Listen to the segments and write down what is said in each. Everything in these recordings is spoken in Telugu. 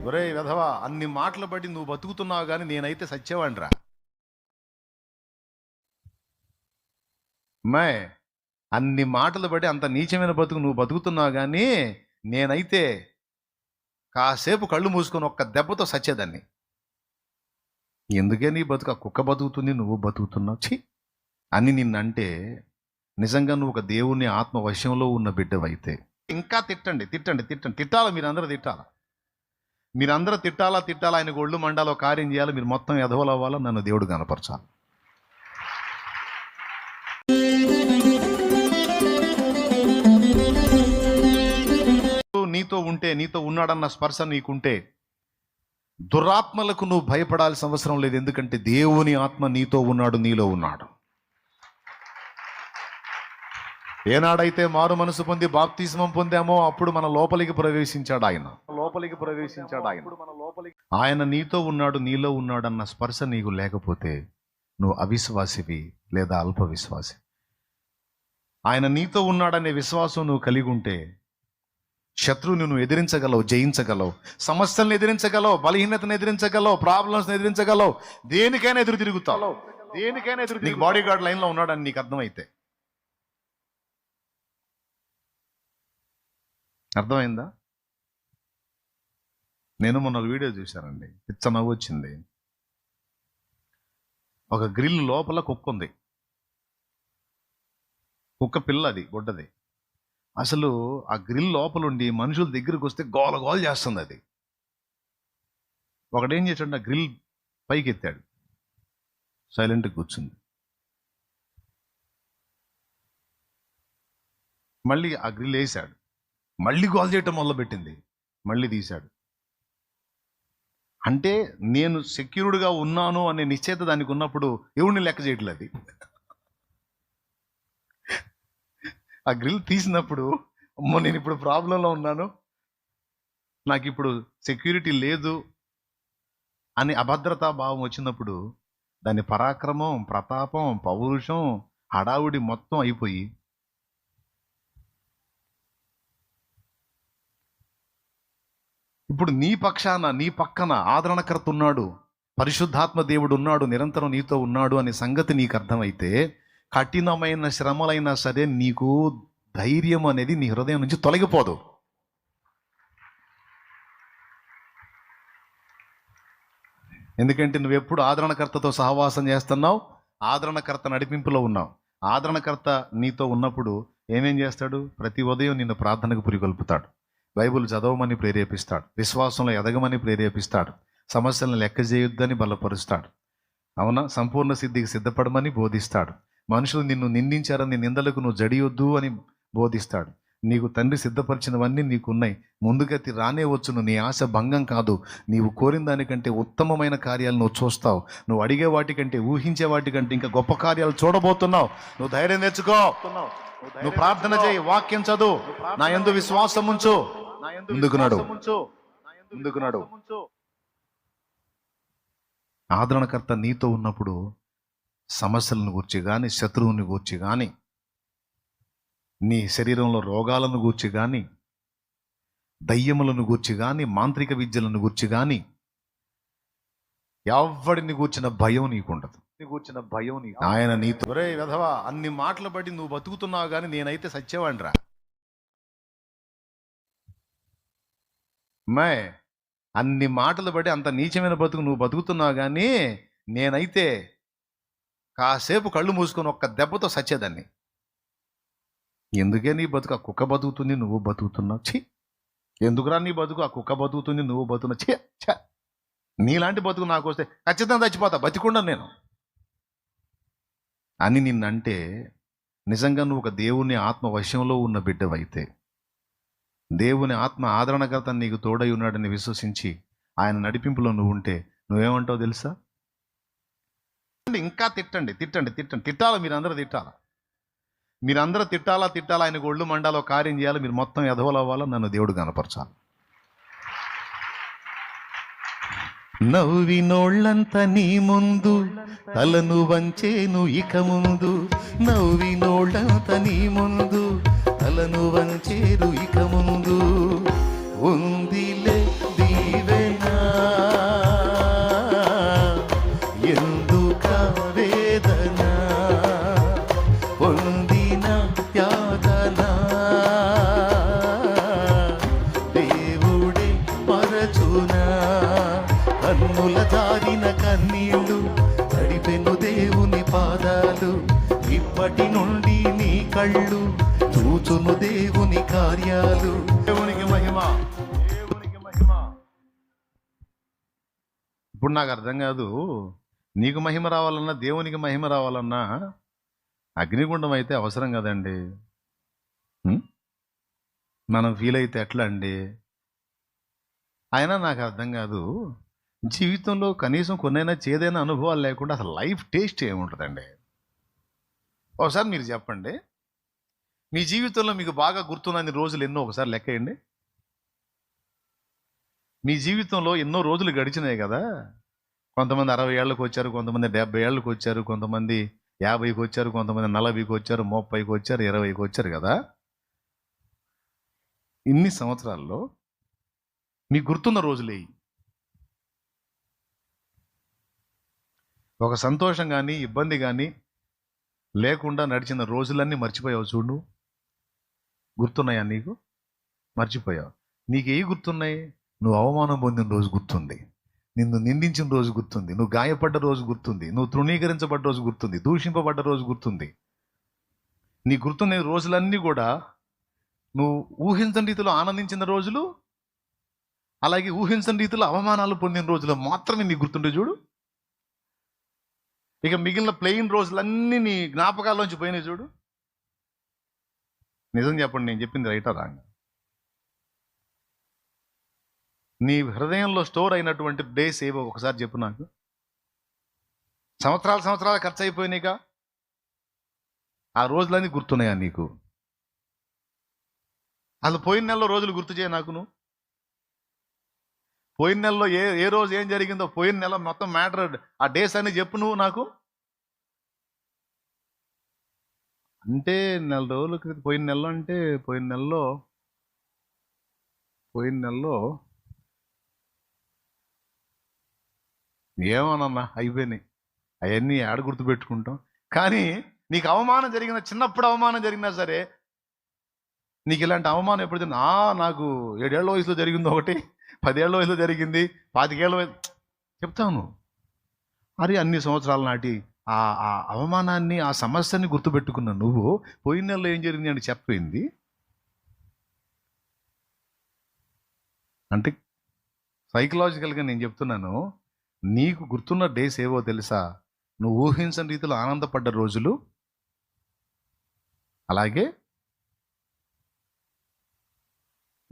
ఒరే విధవా అన్ని మాటలు బట్టి నువ్వు బతుకుతున్నావు కానీ నేనైతే సచ్చేవాడిరా అమ్మాయి అన్ని మాటలు బట్టి అంత నీచమైన బతుకు నువ్వు బతుకుతున్నావు కానీ నేనైతే కాసేపు కళ్ళు మూసుకొని ఒక్క దెబ్బతో సచ్చేదాన్ని. ఎందుకే నీ బతుకు ఆ కుక్క బతుకుతుంది నువ్వు బతుకుతున్నావు? ఛీ! అని నిన్నంటే నిజంగా నువ్వు ఒక దేవుని ఆత్మ వశంలో ఉన్న బిడ్డవైతే. ఇంకా తిట్టండి తిట్టండి తిట్టండి. తిట్టాలా మీరందరూ తిట్టాలా? మీరందరూ తిట్టాలా తిట్టాలా ఆయన ఒళ్ళు మండాలో కార్యం చేయాలి మీరు మొత్తం ఎదవలు అవ్వాలా నన్ను దేవుడు కనపరచాలి. నీతో ఉంటే నీతో ఉన్నాడన్న స్పర్శ నీకుంటే దురాత్మలకు నువ్వు భయపడాల్సిన అవసరం లేదు ఎందుకంటే దేవుని ఆత్మ నీతో ఉన్నాడు నీలో ఉన్నాడు. ఏనాడైతే మారు మనసు పొంది బాప్తిస్మం పొందామో అప్పుడు మన లోపలికి ప్రవేశించాడు ఆయన. లోపలికి ప్రవేశించాడు ఆయన. ఆయన నీతో ఉన్నాడు నీలో ఉన్నాడు అన్న స్పర్శ నీకు లేకపోతే నువ్వు అవిశ్వాసివి లేదా అల్ప విశ్వాసి ఆయన నీతో ఉన్నాడనే విశ్వాసం నువ్వు కలిగి ఉంటే శత్రువుని నువ్వు ఎదిరించగలవు జయించగలవు. సమస్యలను ఎదిరించగలవు బలహీనతను ఎదిరించగలవు ప్రాబ్లమ్స్ ఎదిరించగలవు. దేనికైనా ఎదురు తిరుగుతావు. దేనికైనా ఎదురు నీకు బాడీ గార్డ్ లైన్లో ఉన్నాడని నీకు అర్థమైతే. అర్థమైందా? నేను మొన్న వీడియో చూశానండి. పిచ్చ నవ్వు వచ్చింది. ఒక గ్రిల్ లోపల కుక్క ఉంది. కుక్క పిల్ల అది గుడ్డది. అసలు ఆ గ్రిల్ లోపలుండి మనుషుల దగ్గరికి వస్తే గోల గోల చేస్తుంది అది. ఒకడేం చేశాడు ఆ గ్రిల్ పైకి ఎత్తాడు సైలెంట్గా కూర్చుంది. మళ్ళీ ఆ గ్రిల్ వేసాడు మళ్ళీ గోల్ చేయటం మొదలుపెట్టింది. మళ్ళీ తీశాడు. అంటే నేను సెక్యూర్డ్గా ఉన్నాను అనే నిశ్చయిత దానికి ఉన్నప్పుడు ఎవరిని లెక్క చేయట్లేదు అది. ఆ గ్రిల్ తీసినప్పుడు అమ్మో నేను ఇప్పుడు ప్రాబ్లంలో ఉన్నాను. నాకు ఇప్పుడు సెక్యూరిటీ లేదు అని అభద్రతా భావం వచ్చినప్పుడు దాని పరాక్రమం ప్రతాపం పౌరుషం హడావుడి మొత్తం అయిపోయి ఇప్పుడు నీ పక్షాన నీ పక్కన ఆదరణకర్త ఉన్నాడు పరిశుద్ధాత్మ దేవుడు ఉన్నాడు నిరంతరం నీతో ఉన్నాడు అనే సంగతి నీకు అర్థమైతే కఠినమైన శ్రమలైనా సరే నీకు ధైర్యం అనేది నీ హృదయం నుంచి తొలగిపోదు. ఎందుకంటే నువ్వు ఎప్పుడు ఆదరణకర్తతో సహవాసం చేస్తున్నావు ఆదరణకర్త నడిపింపులో ఉన్నావు. ఆదరణకర్త నీతో ఉన్నప్పుడు ఏమేం చేస్తాడు? ప్రతి ఉదయం నిన్ను ప్రార్థనకు పురికొల్పుతాడు బైబుల్ చదవమని ప్రేరేపిస్తాడు. విశ్వాసంలో ఎదగమని ప్రేరేపిస్తాడు. సమస్యలను లెక్క చేయొద్దని బలపరుస్తాడు. అవునా? సంపూర్ణ సిద్ధికి సిద్ధపడమని బోధిస్తాడు. మనుషులు నిన్ను నిందించారని నిందలకు నువ్వు జడియొద్దు అని బోధిస్తాడు. నీకు తండ్రి సిద్ధపరిచినవన్నీ నీకున్నాయి. ముందుగతి రానే వచ్చును. నీ ఆశ భంగం కాదు. నీవు కోరిన దానికంటే ఉత్తమమైన కార్యాలు నువ్వు చూస్తావు. నువ్వు అడిగే వాటికంటే ఊహించే వాటికంటే ఇంకా గొప్ప కార్యాలు చూడబోతున్నావు. నువ్వు ధైర్యం తెచ్చుకో. నువ్వు ప్రార్థన చేయి. వాక్యం చదువు. నా ఎందు విశ్వాసం ఉంచు. ముందుకు నడు. ఆదరణకర్త నీతో ఉన్నప్పుడు సమస్యలను గూర్చి కానీ శత్రువుని గూర్చి కానీ నీ శరీరంలో రోగాలను గూర్చి కానీ దయ్యములను గూర్చి కానీ మాంత్రిక విద్యలను గూర్చి కానీ ఎవడిని గూర్చిన భయం నీకుండదు. గూర్చిన భయం నీకు ఆయన నీతో ఒరే విధవా అన్ని మాటలు బట్టి నువ్వు బతుకుతున్నావు కానీ నేనైతే సచ్చేవాడిరా అమ్మాయి అన్ని మాటలు బట్టి అంత నీచమైన బతుకు నువ్వు బతుకుతున్నావు కానీ నేనైతే కాసేపు కళ్ళు మూసుకొని ఒక్క దెబ్బతో సచ్చేదాన్ని. ఎందుకే నీ బతుకు ఆ కుక్క బతుకుతుంది నువ్వు బతుకుతున్నావు ఛీ! ఎందుకురా నీ బతుకు ఆ కుక్క బతుకుతుంది నువ్వు బతుకున్నావు ఛీ! ఛ! నీలాంటి బతుకు నాకు వస్తే ఖచ్చితంగా చచ్చిపోతా బతికుండా నేను. అని నిన్నంటే నిజంగా నువ్వు ఒక దేవుని ఆత్మ వశంలో ఉన్న బిడ్డవైతే దేవుని ఆత్మ ఆదరణకర్త నీకు తోడై ఉన్నాడని విశ్వసించి ఆయన నడిపింపులో నువ్వు ఉంటే నువ్వేమంటావు తెలుసా? ఇంకా తిట్టండి తిట్టండి తిట్టండి. తిట్టాలా? మీరందరూ తిట్టాలా? మీరందరూ తిట్టాలా తిట్టాలా ఆయనకు ఒళ్ళు మండాలో కార్యం చేయాలి. మీరు మొత్తం ఎదవలు నన్ను దేవుడు కనపరచాలి నవ్వినోళ్ళంత నీ ముందు తలను వంచేను ఇక ముందు. నవ్వినోళ్ళంత నీ ముందు తలను వంచేరు ఇక నాకు అర్థం కాదు. నీకు మహిమ రావాలన్నా దేవునికి మహిమ రావాలన్నా అగ్నిగుండం అయితే అవసరం కదండి. మనం ఫీల్ అయితే ఎట్లా అండి? అయినా నాకు అర్థం కాదు. జీవితంలో కనీసం కొన్నైనా చేదైన అనుభవాలు లేకుండా అసలు లైఫ్ టేస్ట్ ఏముంటుందండి? ఒకసారి మీరు చెప్పండి. మీ జీవితంలో మీకు బాగా గుర్తున్నన్ని రోజులు ఎన్నో ఒకసారి లెక్కేయండి. మీ జీవితంలో ఎన్నో రోజులు గడిచినాయి కదా? కొంతమంది అరవై ఏళ్ళకి వచ్చారు కొంతమంది డెబ్బై ఏళ్ళకి వచ్చారు కొంతమంది యాభైకి వచ్చారు కొంతమంది నలభైకి వచ్చారు ముప్పైకి వచ్చారు ఇరవైకి వచ్చారు కదా? ఇన్ని సంవత్సరాల్లో మీకు గుర్తున్న రోజులే ఒక సంతోషం కానీ ఇబ్బంది కానీ లేకుండా నడిచిన రోజులన్నీ మర్చిపోయావు చూడు. గుర్తున్నాయా నీకు? మర్చిపోయావు. నీకు ఏ గుర్తున్నాయి? నువ్వు అవమానం పొందిన రోజు గుర్తుంది. నిన్ను నిందించిన రోజు గుర్తుంది. నువ్వు గాయపడ్డ రోజు గుర్తుంది. నువ్వు తృణీకరించబడ్డ రోజు గుర్తుంది. దూషింపబడ్డ రోజు గుర్తుంది. నీ గుర్తున్న రోజులన్నీ కూడా నువ్వు ఊహించని రీతిలో ఆనందించిన రోజులు అలాగే ఊహించని రీతిలో అవమానాలు పొందిన రోజులు మాత్రమే నీ గుర్తుండే చూడు. ఇక మిగిలిన ప్లెయిన్ రోజులన్నీ నీ జ్ఞాపకాల్లోంచి పోయినాయి చూడు. నిజం చెప్పండి నేను చెప్పింది రైటా రాంగ్? నీ హృదయంలో స్టోర్ అయినటువంటి డేస్ ఏవో ఒకసారి చెప్పు నాకు. సంవత్సరాలు సంవత్సరాలు ఖర్చు అయిపోయినాయిగా ఆ రోజులన్నీ గుర్తున్నాయా నీకు? అసలు పోయిన నెలలో రోజులు గుర్తు చేయ నాకు నువ్వు పోయిన నెలలో ఏ ఏ రోజు ఏం జరిగిందో పోయిన నెల మొత్తం మ్యాటర్ ఆ డేస్ అని చెప్పు నువ్వు నాకు. అంటే నెల రోజుల క్రితం పోయిన నెలలో అంటే పోయిన నెలలో పోయిన నెలలో ఏమోనన్నా అయిపోయినాయి. అవన్నీ ఆడ గుర్తు పెట్టుకుంటాం కానీ నీకు అవమానం జరిగిన చిన్నప్పుడు అవమానం జరిగినా సరే నీకు ఇలాంటి అవమానం ఎప్పుడు జరిగింది? ఆ నాకు ఏడేళ్ళ వయసులో జరిగింది ఒకటి పదేళ్ళ వయసులో జరిగింది పాతికేళ్ళ వయసు చెప్తాను మరి అన్ని సంవత్సరాల నాటి ఆ ఆ అవమానాన్ని ఆ సమస్యని గుర్తుపెట్టుకున్న నువ్వు పోయిన నెలలో ఏం జరిగింది అని చెప్పింది? అంటే సైకలాజికల్గా నేను చెప్తున్నాను నీకు గుర్తున్న డేస్ ఏవో తెలుసా? నువ్వు ఊహించని రీతిలో ఆనందపడ్డ రోజులు? అలాగే?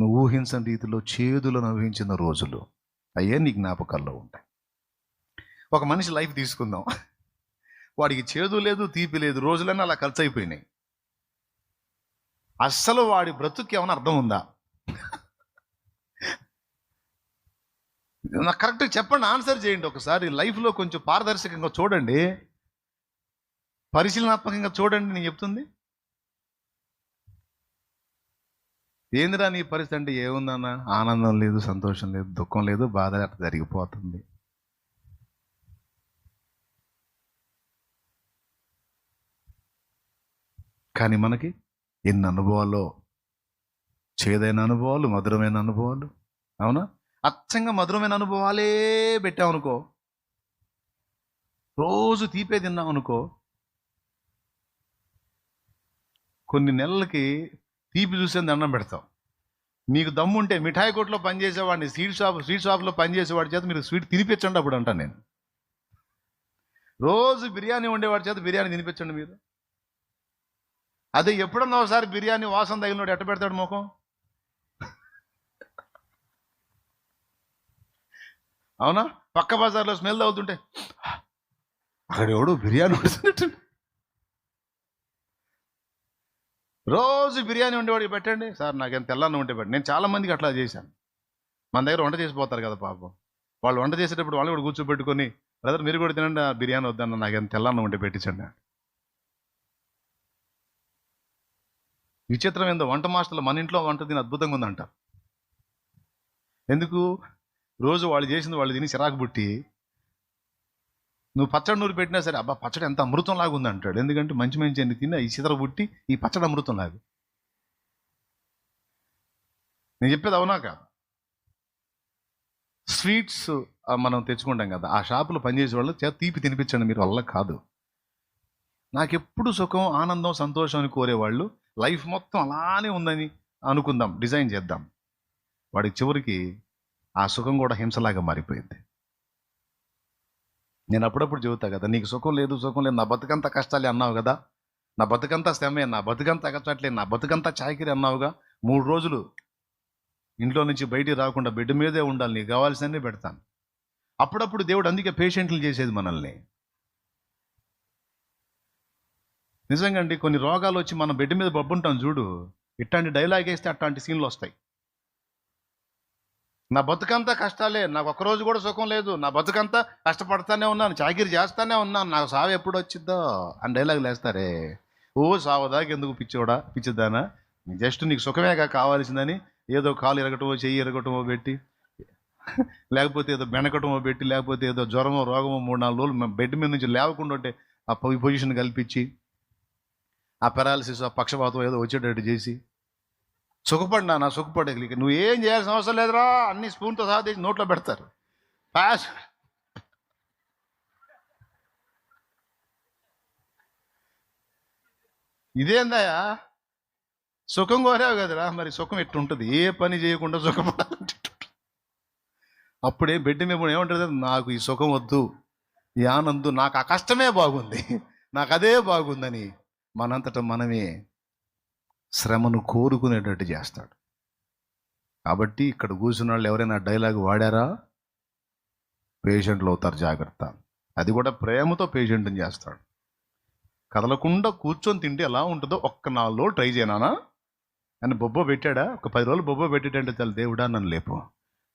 నువ్వు ఊహించని రీతిలో చేదులను అనుభవించిన రోజులు. అయ్యే నీ జ్ఞాపకాల్లో ఉంటాయి. ఒక మనిషి లైఫ్ తీసుకుందాం. వాడికి చేదు లేదు తీపి లేదు రోజులన్నీ అలా ఖర్చు అయిపోయినాయి. అస్సలు వాడి బ్రతుకు ఏమైనా అర్థం ఉందా? నాకు కరెక్ట్ చెప్పండి ఆన్సర్ చేయండి ఒకసారి. లైఫ్లో కొంచెం పారదర్శకంగా చూడండి. పరిశీలనాత్మకంగా చూడండి నేను చెప్తుంది. ఏందిరా నీ పరిస్థితి అంటే ఏముందన్న? ఆనందం లేదు సంతోషం లేదు దుఃఖం లేదు బాధ అట్లా జరిగిపోతుంది. కానీ మనకి ఎన్ని అనుభవాలు చేదైన అనుభవాలు మధురమైన అనుభవాలు అవునా? అచ్చంగా మధురమైన అనుభవాలే పెట్టామనుకో రోజు తీపే తిన్నాం అనుకో. కొన్ని నెలలకి తీపి చూసేందుకు దండం పెడతాం మీకు దమ్ముంటే మిఠాయి కొట్లో పనిచేసేవాడిని స్వీట్ షాప్ స్వీట్ షాప్లో పనిచేసేవాడి చేత మీరు స్వీట్ తినిపించండి అప్పుడు అంటాను నేను. రోజు బిర్యానీ ఉండేవాడి చేత బిర్యానీ తినిపించండి మీరు. అదే ఎప్పుడన్నా ఒకసారి బిర్యానీ వాసన తగిలినోడు ఎట్ట పెడతాడు ముఖం? అవునా? పక్క బజార్లో స్మెల్ అవుతుంటే అక్కడ ఎవడు బిర్యానీ వస్తున్నట్టు రోజు బిర్యానీ ఉండేవాడికి పెట్టండి. సార్ నాకు ఎంత తెల్లన్న ఉంటే పెట్టండి. నేను చాలామందికి అట్లా చేశాను. మన దగ్గర వంట చేసిపోతారు కదా పాపం. వాళ్ళు వంట చేసేటప్పుడు వాళ్ళు కూడా కూర్చోబెట్టుకొని బ్రదర్ మీరు కూడా తినండి బిర్యానీ వద్దన్న నాకేం తెల్లన్న ఉంటే పెట్టించండి. విచిత్రం ఏందో వంట మాస్టర్లు మన ఇంట్లో వంట తిని అద్భుతంగా ఉందంట. ఎందుకు? రోజు వాళ్ళు చేసింది వాళ్ళు తిని చిరాకు పుట్టి నువ్వు పచ్చడి నూరు పెట్టినా సరే అబ్బా పచ్చడి ఎంత అమృతం లాగా ఉంది అంటాడు. ఎందుకంటే మంచి మంచి అన్ని తిన్న ఈ చిత్ర పుట్టి ఈ పచ్చడి అమృతం లాగా నేను చెప్పేది అవునా కాదు స్వీట్స్ మనం తెచ్చుకుంటాం కదా ఆ షాపులో పనిచేసే వాళ్ళు తీపి తినిపించండి మీరు వల్ల కాదు. నాకు ఎప్పుడు సుఖం ఆనందం సంతోషం అని కోరేవాళ్ళు లైఫ్ మొత్తం అలానే ఉందని అనుకుందాం డిజైన్ చేద్దాం. వాడికి చివరికి ఆ సుఖం కూడా హింసలాగా మారిపోయింది. నేను అప్పుడప్పుడు చెబుతా కదా నీకు సుఖం లేదు సుఖం లేదు నా బతుకంతా కష్టాలే అన్నావు కదా నా బతుకంతా శ్రమే నా బతుకంతా కష్టట్లే నా బతుకంతా చాకిరి అన్నావుగా మూడు రోజులు ఇంట్లో నుంచి బయటికి రాకుండా బెడ్ మీదే ఉండాలి నీకు కావాల్సినవి పెడతాను. అప్పుడప్పుడు దేవుడు అందుకే పేషెంట్లు చేసేది మనల్ని. నిజంగా అండి కొన్ని రోగాలు వచ్చి మనం బెడ్ మీద బబ్బుంటాం చూడు ఇట్లాంటి డైలాగ్ వేస్తే అట్లాంటి సీన్లు వస్తాయి. నా బతుకంతా కష్టాలే నాకు ఒక్కరోజు కూడా సుఖం లేదు. నా బతుకంతా కష్టపడతానే ఉన్నాను చాకిరి చేస్తానే ఉన్నాను. నాకు సావు ఎప్పుడు వచ్చిద్దో అని డైలాగ్ లేస్తారే. ఓ సావదాకి ఎందుకు పిచ్చోడా పిచ్చిదానా? జస్ట్ నీకు సుఖమేగా కావాల్సిందని ఏదో కాలు ఇరగటమో చెయ్యి ఇరగటమో పెట్టి లేకపోతే ఏదో బెనకటమో పెట్టి లేకపోతే ఏదో జ్వరమో రోగమో మూడు నాలుగు రోజులు బెడ్ మీద నుంచి లేవకుండా ఉంటే ఆ పొజిషన్ కల్పించి ఆ పెరాలసిస్ ఆ పక్షపాతం ఏదో వచ్చేటట్టు చేసి సుఖపడినా నా సుఖపడే నువ్వు ఏం చేయాల్సిన అవసరం లేదురా. అన్ని స్పూన్తో సహా తీసి నోట్లో పెడతారు. పాస్ ఇదేందయ్యా? సుఖం కోరావు కదరా. మరి సుఖం ఎట్టుంటుంది? ఏ పని చేయకుండా సుఖపడాలంటే అప్పుడే బెడ్ మీద పడి ఏమంటుంది నాకు ఈ సుఖం వద్దు. ఈ ఆనందం. నాకు ఆ కష్టమే బాగుంది. నాకు అదే బాగుందని. మనంతట మనమే. శ్రమను కోరుకునేటట్టు చేస్తాడు. కాబట్టి ఇక్కడ కూర్చున్న వాళ్ళు ఎవరైనా డైలాగ్ వాడారా? పేషెంట్లు అవుతారు జాగ్రత్త. అది కూడా ప్రేమతో పేషెంట్ని చేస్తాడు. కదలకుండా కూర్చొని తింటే ఎలా ఉంటుందో ఒక్క నాలుగు రోజులు ట్రై చేయనానా అని బొబ్బ పెట్టాడా? ఒక పది రోజులు బొబ్బ పెట్టేటంటే తల్లి దేవుడా నన్ను లేపు.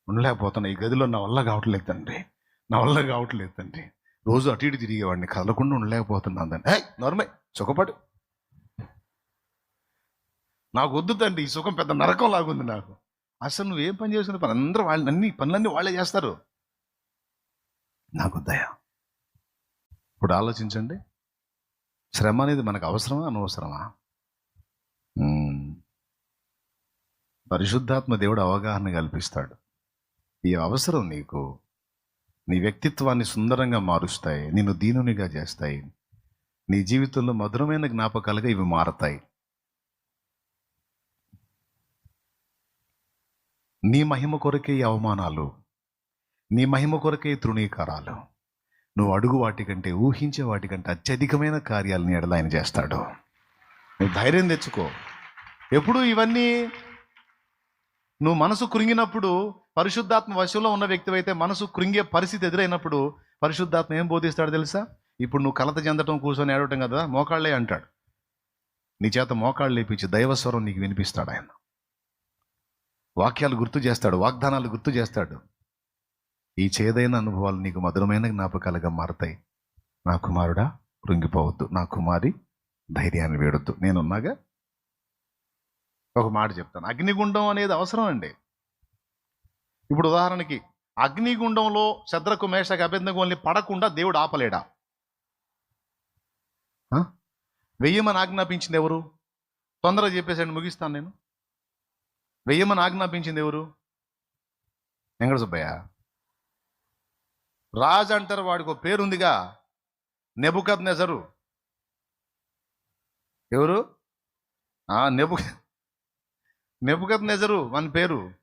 ఉండలేకపోతున్నా. ఈ గదిలో నా వల్ల కావట్లేదు తండ్రి. నా వల్ల కావట్లేదు తండ్రి. రోజు అటు ఇటు తిరిగేవాడిని. కదలకుండా ఉండలేకపోతున్నాను తండ్రి. హే నోర్మే సుఖపడు. నాకు వద్దు తండ్రి ఈ సుఖం పెద్ద నరకం లాగుంది నాకు. అసలు నువ్వు ఏం పని చేసిన పని అందరూ వాళ్ళు అన్ని పనులన్నీ వాళ్ళే చేస్తారు. నాకు దయ. ఇప్పుడు ఆలోచించండి. శ్రమ అనేది మనకు అవసరమా అనవసరమా? పరిశుద్ధాత్మ దేవుడు అవగాహన కల్పిస్తాడు. ఈ అవసరం నీకు. నీ వ్యక్తిత్వాన్ని సుందరంగా మారుస్తాయి నిన్ను దీనునిగా చేస్తాయి. నీ జీవితంలో మధురమైన జ్ఞాపకాలుగా ఇవి మారతాయి. నీ మహిమ కొరకే ఈ అవమానాలు నీ మహిమ కొరకే తృణీకారాలు. నువ్వు అడుగు వాటికంటే ఊహించే వాటికంటే అత్యధికమైన కార్యాలని ఎడలాయన చేస్తాడు. నువ్వు ధైర్యం తెచ్చుకో. ఎప్పుడు ఇవన్నీ నువ్వు మనసు కృంగినప్పుడు పరిశుద్ధాత్మ వశంలో ఉన్న వ్యక్తి అయితే మనసు కృంగే పరిస్థితి ఎదురైనప్పుడు పరిశుద్ధాత్మ ఏం బోధిస్తాడు తెలుసా? ఇప్పుడు నువ్వు కలత చెందటం కూర్చొని ఏడవటం కదా మోకాళ్ళే అంటాడు. నీ చేత మోకాళ్ళు లేపించి దైవస్వరం నీకు వినిపిస్తాడు ఆయన. వాక్యాలు గుర్తు చేస్తాడు వాగ్దానాలు గుర్తు చేస్తాడు. ఈ చేదైన అనుభవాలు నీకు మధురమైన జ్ఞాపకాలుగా మారతాయి. నా కుమారుడా కృంగిపోవద్దు. నా కుమారి ధైర్యాన్ని వేడొద్దు. నేనున్నాగా? ఒక మాట చెప్తాను. అగ్నిగుండం అనేది అవసరం అండి. ఇప్పుడు ఉదాహరణకి అగ్నిగుండంలో శద్రకు మేషకు అభ్యంతరం పడకుండా దేవుడు ఆపలేడా? ఆ? వెయ్యమని ఆజ్ఞాపించింది ఎవరు? తొందరగా చెప్పేసండి ముగిస్తాను నేను. వెయ్యమని ఆజ్ఞాపించింది ఎవరు? వెంకట సుబ్బయ్య రాజు అంటారు వాడికి ఒక పేరుందిగా నెబుకద్ నెజరు ఎవరు? ఆ నెబు నెబుకద్ నెజరు అని పేరు.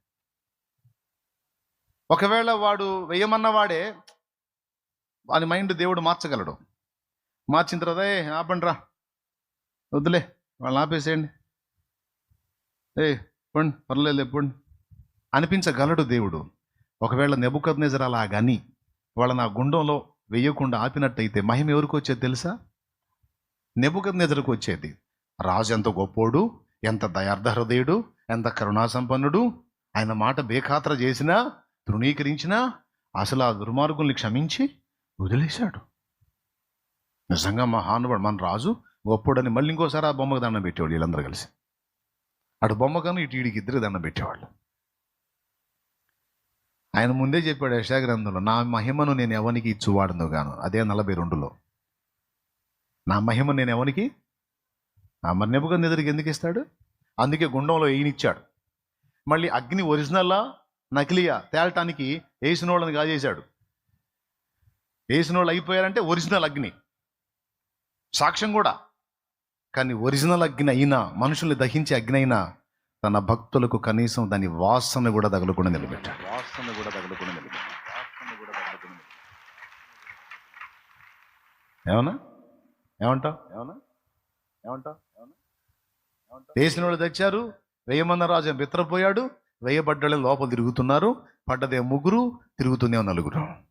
ఒకవేళ వాడు వెయ్యమన్న వాడే వాని మైండ్ దేవుడు మార్చగలడు. మార్చిన తర్వాత ఏ ఆపండి రా వద్దులే వాళ్ళని ఆపేసేయండి. ఏ పండి పర్లేదు ఎప్పుడు అనిపించగలడు దేవుడు. ఒకవేళ నెబుకద్ అలా గని వాళ్ళ నా గుండంలో వేయకుండా ఆపినట్టయితే మహిమ ఎవరికి వచ్చేది తెలుసా? నెబుకద్ వచ్చేది రాజు ఎంత గొప్పోడు ఎంత దయార్థ హృదయుడు ఎంత కరుణాసంపన్నుడు ఆయన మాట బేఖాతర చేసినా తృణీకరించినా అసలు ఆ దుర్మార్గుల్ని క్షమించి వదిలేశాడు. నిజంగా మహానుభాడు మన రాజు గొప్పోడని మళ్ళీ ఇంకోసారి ఆ బొమ్మకు దండం పెట్టేవాడు వీళ్ళందరూ కలిసి. అటు బొమ్మకను ఇటు వీడికి ఇద్దరు దండం పెట్టేవాళ్ళు. ఆయన ముందే చెప్పాడు యశాగ్రంథంలో నా మహిమను నేను ఎవరికి ఇచ్చువాడును గాను? అదే నలభై రెండులో. నా మహిమ నేను ఎవరికి నా మరి నిద్రకి ఎందుకు ఇస్తాడు? అందుకే గుండంలో ఈయనిచ్చాడు మళ్ళీ అగ్ని ఒరిజినల్లా నకిలియా తేలటానికి వేసినోళ్ళని కాజేశాడు వేసినోళ్ళు అయిపోయారంటే ఒరిజినల్ అగ్ని. సాక్ష్యం కూడా. కానీ ఒరిజినల్ అగ్ని అయినా మనుషుల్ని దహించే అగ్ని అయినా తన భక్తులకు కనీసం దాని వాసన కూడా తగలకుండా నిలబెట్టాడు. వాసన కూడా తగలకుండా నిలబెట్టాడు. ఏమన్నా? ఏమంటావు? ఏమన్నా? ఏమంటావు? ఏమన్నా? వేసిన వాళ్ళు తెచ్చారు వేయమన్న రాజు బిత్రపోయాడు వేయబడ్డలే లోపల తిరుగుతున్నారు పడ్డదే ముగ్గురు తిరుగుతుందే నలుగురు.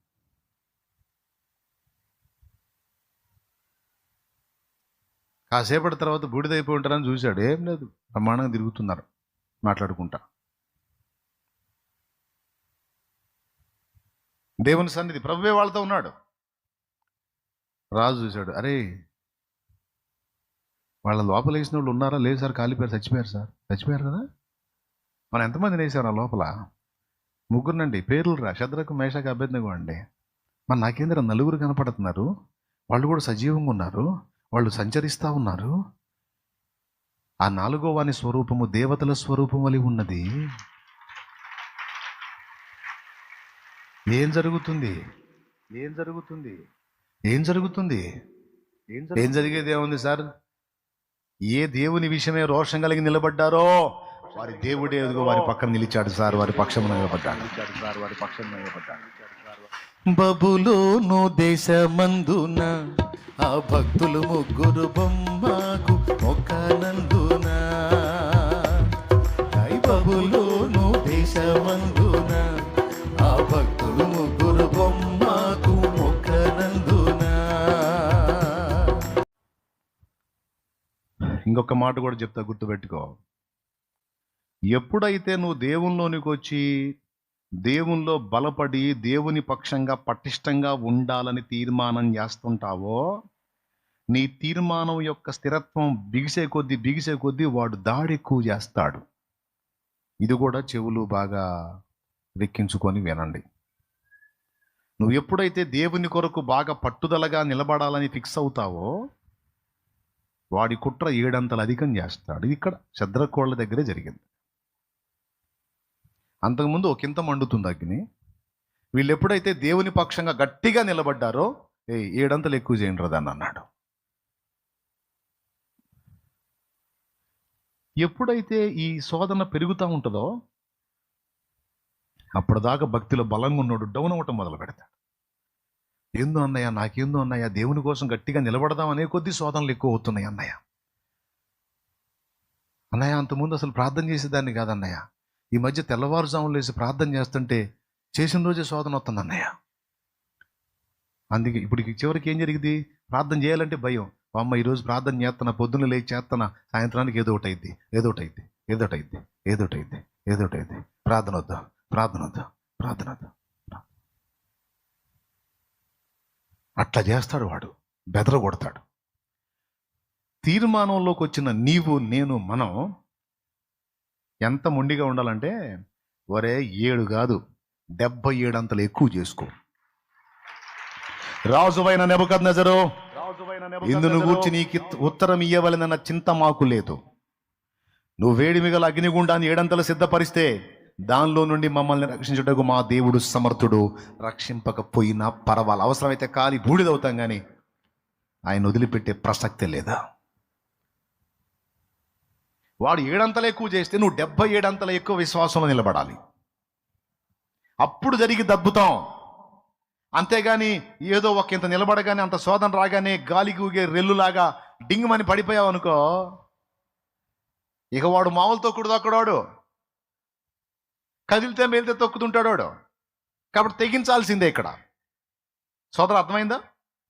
కాసేపటి తర్వాత బూడిదైపోయి ఉంటారని చూశాడు. ఏం లేదు ప్రమాణంగా తిరుగుతున్నారు మాట్లాడుకుంటా. దేవుని సన్నిధి ప్రభువే వాళ్ళతో ఉన్నాడు. రాజు చూశాడు అరే వాళ్ళ లోపల వేసిన వాళ్ళు ఉన్నారా? లేదు సార్ కాలిపోయారు చచ్చిపోయారు సార్. చచ్చిపోయారు కదా? మనం ఎంతమందిని వేసారు ఆ లోపల? ముగ్గురునండి పేర్లు రా శద్రకు మేషకు అభ్యర్థిగా అండి. మరి నాకేంద్ర నలుగురు కనపడుతున్నారు? వాళ్ళు కూడా సజీవంగా ఉన్నారు? వాళ్ళు సంచరిస్తూ ఉన్నారు. ఆ నాలుగో వాని స్వరూపము దేవతల స్వరూపం వలి ఉన్నది. ఏం జరుగుతుంది? ఏం జరుగుతుంది? ఏం జరుగుతుంది? ఏం జరిగేది ఏముంది సార్? ఏ దేవుని విషయమే రోషం కలిగి నిలబడ్డారో వారి దేవుడే ఎదుగో వారి పక్కన నిలిచాడు సార్ వారి పక్షం నిలబడ్డాడు. సార్ వారి పక్షం నిలబడ్డాడు. బబులోను దేశమందున ఆ భక్తులు ముగ్గురు బొమ్మకు మొక్కనందున. ఐ బబులోను దేశమందున. ఆ భక్తులు ముగ్గురు బొమ్మకు మొక్కనందున. ఇంకొక మాట కూడా చెప్తా గుర్తుపెట్టుకో. ఎప్పుడైతే నువ్వు దేవుల్లోనికి వచ్చి దేవునిలో బలపడి దేవుని పక్షంగా పటిష్టంగా ఉండాలని తీర్మానం చేస్తుంటావో నీ తీర్మానం యొక్క స్థిరత్వం బిగిసే కొద్దీ బిగిసే కొద్దీ వాడు దాడి ఎక్కువ చేస్తాడు. ఇది కూడా చెవులు బాగా వెక్కించుకొని వినండి. నువ్వు ఎప్పుడైతే దేవుని కొరకు బాగా పట్టుదలగా నిలబడాలని ఫిక్స్ అవుతావో వాడి కుట్ర ఏడంతలు అధికం చేస్తాడు. ఇక్కడ శద్రకోళ్ళ దగ్గరే జరిగింది. అంతకుముందు ఒక ఇంత మండుతుంది అగ్ని. వీళ్ళు ఎప్పుడైతే దేవుని పక్షంగా గట్టిగా నిలబడ్డారో ఏ ఏడంతలు ఎక్కువ చేయండి రదని అన్నాడు. ఎప్పుడైతే ఈ శోధన పెరుగుతూ ఉంటుందో అప్పటిదాకా భక్తిలో బలంగా ఉన్నాడు డౌన్ అవ్వటం మొదలు పెడతాడు. ఏందో అన్నయ్య నాకేందో అన్నయ్య దేవుని కోసం గట్టిగా నిలబడదాం అనే కొద్దీ శోధనలు ఎక్కువ అవుతున్నాయి అన్నయ్య. అన్నయ్య అంతకుముందు అసలు ప్రార్థన చేసేదాన్ని కాదన్నయ్య. ఈ మధ్య తెల్లవారుజాములు వేసి ప్రార్థన చేస్తుంటే చేసిన రోజే శోధన వస్తుంది అన్నయ్య. అందుకే ఇప్పుడు చివరికి ఏం జరిగింది? ప్రార్థన చేయాలంటే భయం. అమ్మ ఈరోజు ప్రార్థన చేస్తున్నా పొద్దున్న లేచి చేస్తున్నా సాయంత్రానికి ఏదో ఒకటి అయింది ఏదో ఒకటి అయింది ఏదో ఒకటి అయింది ఏదో ఒకటి అయింది ఏదో ఒకటి అయింది ప్రార్థన వద్దా ప్రార్థన వద్దా ప్రార్థన వద్దా. అట్లా చేస్తాడు వాడు. బెదర కొడతాడు తీర్మానంలోకి వచ్చిన నీవు నేను మనం ఎంత మొండిగా ఉండాలంటే ఒరే ఏడు కాదు డెబ్బై ఏడు అంతలు ఎక్కువ చేసుకో. రాజువైన నెబద్ నజరు ఇందును గూర్చి నీకు ఉత్తరం ఇయ్యవలనన్న చింత మాకు లేదు. నువ్వు వేడి మిగల అగ్నిగుండాన్ని ఏడంతలు సిద్ధపరిస్తే దానిలో నుండి మమ్మల్ని రక్షించుటకు మా దేవుడు సమర్థుడు. రక్షింపకపోయినా పర్వాలేదు అవసరమైతే కాలి బూడిదవుతాం కానీ ఆయన వదిలిపెట్టే ప్రసక్తే లేదా? వాడు ఏడంతలు ఎక్కువ చేస్తే నువ్వు డెబ్బై ఏడంతల ఎక్కువ విశ్వాసంలో నిలబడాలి. అప్పుడు జరిగింది అద్భుతం అంతేగాని ఏదో ఒక ఇంత నిలబడగానే అంత శోధన రాగానే గాలికి ఊగే రెల్లులాగా డింగమని పడిపోయావు అనుకో. ఇక వాడు మామూలు తొక్కుడు తొక్కడాడు కదిలితే మేలితే తొక్కుతుంటాడు కాబట్టి తెగించాల్సిందే ఇక్కడ. సోదరు అర్థమైందా?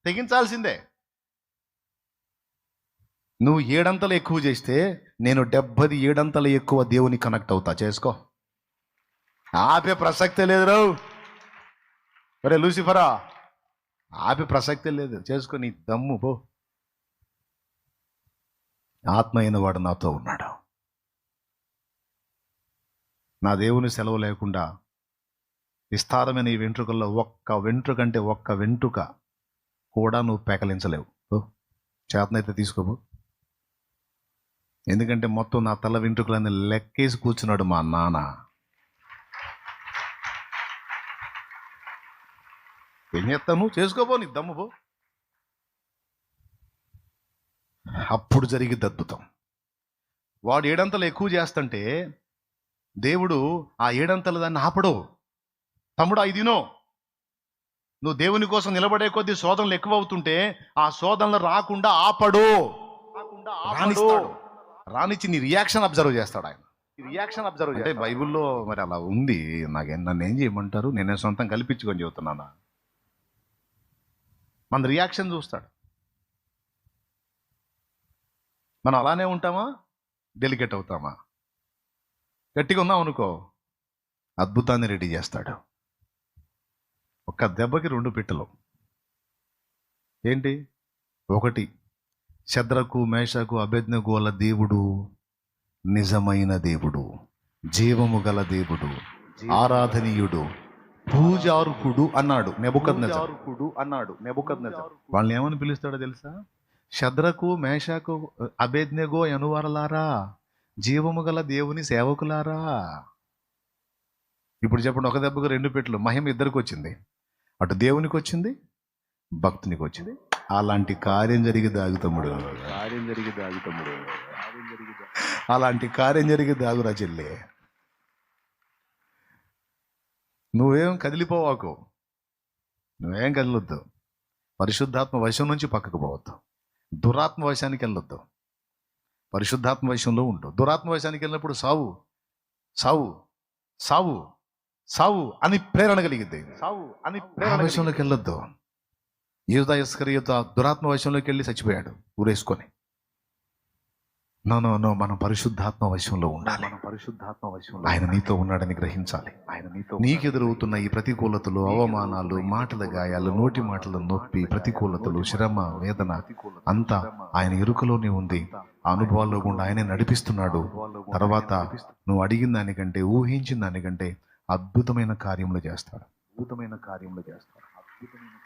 తెగించాల్సిందే. నువ్వు ఏడంతలు ఎక్కువ చేస్తే నేను డెబ్బది ఏడంతలు ఎక్కువ దేవుని కనెక్ట్ అవుతా. చేసుకో. ఆపే ప్రసక్తే లేదు రావు. ఒరే లూసిఫరా ఆపే ప్రసక్తే లేదు. చేసుకో నీ దమ్ము పో. ఆత్మ అయిన వాడు నాతో ఉన్నాడు. నా దేవుని సెలవు లేకుండా విస్తారమైన ఈ వెంట్రుకల్లో ఒక్క వెంట్రుక అంటే ఒక్క వెంట్రుక కూడా నువ్వు పెకలించలేవు. ఓ చేతనైతే తీసుకోబో ఎందుకంటే మొత్తం నా తల వెంట్రుకలన్నీ లెక్కేసి కూర్చున్నాడు మా నాన్న. ఏం చేస్తాను చేసుకోబో నీ దమ్ముబో అప్పుడు జరిగింది అద్భుతం. వాడు ఏడంతలు ఎక్కువ చేస్తుంటే దేవుడు ఆ ఏడంతల దాన్ని ఆపడు. తమ్ముడు ఐదినో నువ్వు దేవుని కోసం నిలబడే కొద్ది శోధనలు ఎక్కువ అవుతుంటే ఆ శోధనలు రాకుండా ఆపడు. రానిస్తాడు. రానిచ్చి నీ రియాక్షన్ అబ్జర్వ్ చేస్తాడు ఆయన. రియాక్షన్ అబ్జర్వ్ అంటే బైబిల్లో మరి అలా ఉంది. నాకు నన్ను ఏం చేయమంటారు? నేనే సొంతం కల్పించుకొని చెబుతున్నానా మన రియాక్షన్ చూస్తాడు. మనం అలానే ఉంటామా? డెలికేట్ అవుతామా? గట్టిగా ఉన్నాం అనుకో. అద్భుతాన్ని రెడీ చేస్తాడు. ఒక్క దెబ్బకి రెండు పిట్టలు. ఏంటి? ఒకటి. శద్రకు మేషకు అభెజ్ఞకు వల్ల దేవుడు నిజమైన దేవుడు. జీవము గల దేవుడు. ఆరాధనీయుడు. పూజారుకుడు అన్నాడు నెబుకద్నెజరు. అన్నాడు నెబుకద్నెజరు. వాళ్ళని ఏమని పిలుస్తాడో తెలుసా? శద్రకు మేషకు అభేజ్ఞగో అనువారలారా? జీవము గల దేవుని సేవకులారా? ఇప్పుడు చెప్పండి ఒక దెబ్బకు రెండు పెట్లు మహిమ ఇద్దరికి వచ్చింది. అటు దేవునికి వచ్చింది భక్తునికి వచ్చింది. అలాంటి కార్యం జరిగి దాగుతమ్ముడు కార్యం జరిగి దాగుతమ్ముడు అలాంటి కార్యం జరిగి దాగురా చెల్లి. నువ్వేం కదిలిపోవాకు. నువ్వేం కదలొద్దు. పరిశుద్ధాత్మ వశం నుంచి పక్కకు పోవద్దు. దురాత్మ వశానికి వెళ్ళొద్దు. పరిశుద్ధాత్మ వశంలో ఉండు. దురాత్మ వశానికి వెళ్ళినప్పుడు సావు. సావు. సావు. సావు అని ప్రేరణ కలిగిద్ది. సావు అని ప్రేరణ వశంలోకి వెళ్ళొద్దు. యూదా ఇస్కరియోత దురాత్మ వశంలోకి వెళ్ళి చచ్చిపోయాడు ఊరేసుకొని. నో నో నో మనం పరిశుద్ధాత్మ వశంలో ఉండాలి. పరిశుద్ధాత్మ వశంలో ఆయన నీతో ఉన్నాడని గ్రహించాలి. ఆయన నీతో నీకు ఎదురవుతున్న ఈ ప్రతికూలతలు అవమానాలు మాటల గాయాలు నోటి మాటల నొప్పి ప్రతికూలతలు శ్రమ వేదన అంతా ఆయన ఎరుకలోనే ఉంది. ఆ అనుభవాల్లో గుండా ఆయనే నడిపిస్తున్నాడు. తర్వాత నువ్వు అడిగిన దానికంటే ఊహించిన దానికంటే అద్భుతమైన కార్యములు చేస్తాడు. అద్భుతమైన కార్యములు చేస్తాడు. అద్భుతమైన